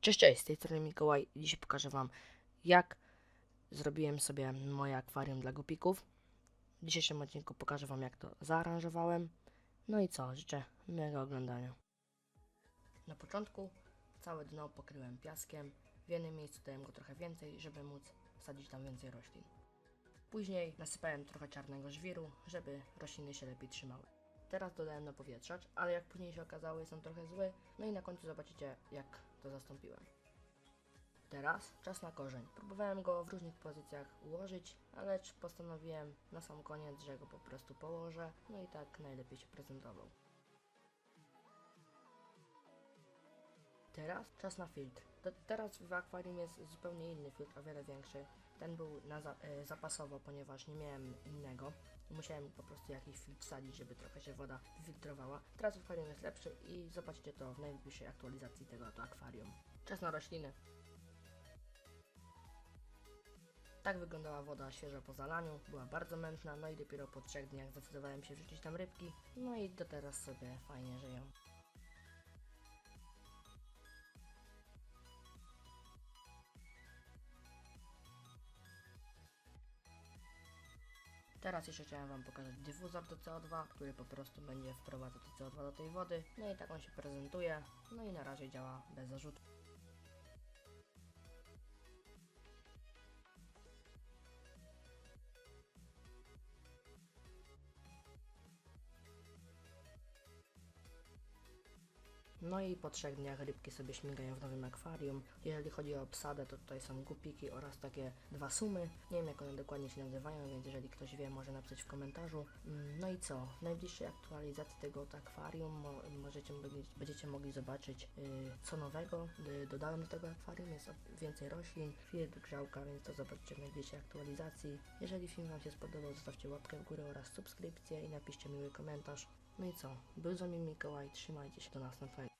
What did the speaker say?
Cześć, cześć, z tej strony Mikołaj. Dzisiaj pokażę Wam, jak zrobiłem sobie moje akwarium dla gupików. W dzisiejszym odcinku pokażę Wam, jak to zaaranżowałem. No i co, życzę miłego oglądania. Na początku całe dno pokryłem piaskiem. W jednym miejscu dałem go trochę więcej, żeby móc wsadzić tam więcej roślin. Później nasypałem trochę czarnego żwiru, żeby rośliny się lepiej trzymały. Teraz dodałem napowietrzacz, ale jak później się okazało, jest on trochę zły. No i na końcu zobaczycie, jak to zastąpiłem. Teraz czas na korzeń. Próbowałem go w różnych pozycjach ułożyć, ale postanowiłem na sam koniec, że go po prostu położę. No i tak najlepiej się prezentował. Teraz czas na filtr. To teraz w akwarium jest zupełnie inny filtr, o wiele większy. Ten był na za, e, zapasowo, ponieważ nie miałem innego. Musiałem po prostu jakiś filtr wsadzić, żeby trochę się woda filtrowała. Teraz akwarium jest lepszy i zobaczycie to w najbliższej aktualizacji tego oto akwarium. Czas na rośliny. Tak wyglądała woda świeża po zalaniu, była bardzo mętna, no i dopiero po trzech dniach zdecydowałem się wrzucić tam rybki, no i do teraz sobie fajnie żyją. Teraz jeszcze chciałem Wam pokazać dyfuzor do CO2, który po prostu będzie wprowadzał to CO2 do tej wody. No i tak on się prezentuje. No i na razie działa bez zarzutu. No i po trzech dniach rybki sobie śmigają w nowym akwarium. Jeżeli chodzi o obsadę, to tutaj są gupiki oraz takie dwa sumy. Nie wiem jak one dokładnie się nazywają, więc jeżeli ktoś wie, może napisać w komentarzu. Mm, No i co? W najbliższej aktualizacji tego akwarium mo- możecie, będziecie mogli zobaczyć y, co nowego. Y, dodałem do tego akwarium, jest więcej roślin, filtr, grzałka, więc to zobaczycie w najbliższej aktualizacji. Jeżeli film Wam się spodobał, zostawcie łapkę w górę oraz subskrypcję i napiszcie miły komentarz. No i co? Był z wami Mikołaj, trzymajcie się do następnego.